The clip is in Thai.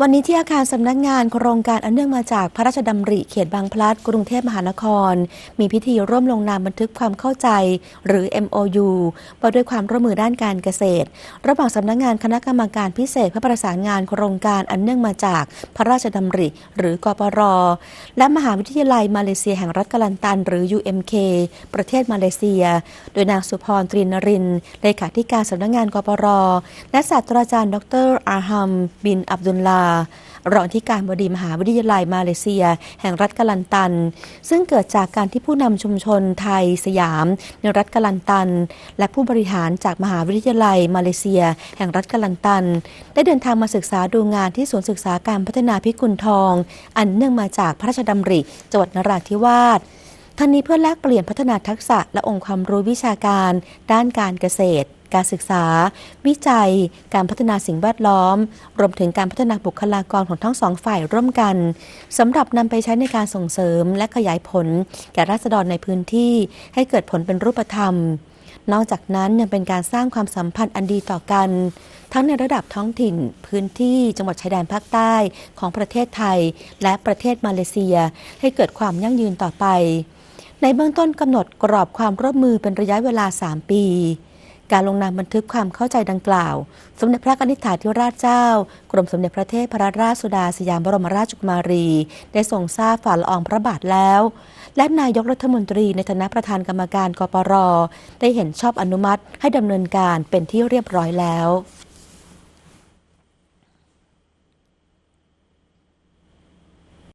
วันนี้ที่อาคารสำนักงานโครงการอันเนื่องมาจากพระราชดำริเขตบางพลัดกรุงเทพมหานคร มีพิธีร่วมลงนามบันทึกความเข้าใจ หรือ MOU ว่าด้วยความร่วมมือด้านการเกษตร ระหว่างสำนักงานคณะกรรมการพิเศษเพื่อประสานงานโครงการอันเนื่องมาจากพระราชดำริ หรือกปร และมหาวิทยาลัยมาเลเซียแห่งรัฐกาลันตัน หรือ UMK ประเทศมาเลเซีย โดยนางสุพรตรีนรินเลขาธิการสำนักงานกปร และศาสตราจารย์ ดรอาฮัมบินอับดุลลารองที่การบดีมหาวิทยาลัยมาเลเซีย แห่งรัฐกาลันตัน ซึ่งเกิดจากการที่ผู้นำชุมชนไทยสยาม ในรัฐกาลันตัน และผู้บริหารจากมหาวิทยาลัยมาเลเซีย แห่งรัฐกาลันตัน ได้เดินทางมาศึกษาดูงานที่ศูนย์ศึกษาการพัฒนาพิกุลทอง อันเนื่องมาจากพระราชดำริจังหวัดนราธิวาสทั้งนี้เพื่อแลกเปลี่ยนพัฒนาทักษะและองค์ความรู้วิชาการ ด้านการเกษตร การศึกษา วิจัย การพัฒนาสิ่งแวดล้อม รวมถึงการพัฒนาบุคลากรของทั้งสองฝ่ายร่วมกันสำหรับนำไปใช้ในการส่งเสริมและขยายผล แก่ราษฎรในพื้นที่ให้เกิดผลเป็นรูปธรรม นอกจากนั้นยังเป็นการสร้างความสัมพันธ์อันดีต่อกัน ทั้งในระดับท้องถิ่น พื้นที่จังหวัดชายแดนภาคใต้ของประเทศไทย และประเทศมาเลเซีย ให้เกิดความยั่งยืนต่อไปในเบื้องต้นกำหนดกรอบความร่วมมือเป็นระยะเวลา 3 ปี การลงนามบันทึกความเข้าใจดังกล่าว สมเด็จพระนิธิถาธิราชเจ้า กรมสมเด็จพระเทพรราชสุดาสยามบรมราชกุมารี ได้ส่งทราบฝ่าละอองพระบาทแล้ว และนายกรัฐมนตรีในฐานะประธานกรรมการกปร ได้เห็นชอบอนุมัติให้ดำเนินการเป็นที่เรียบร้อยแล้ว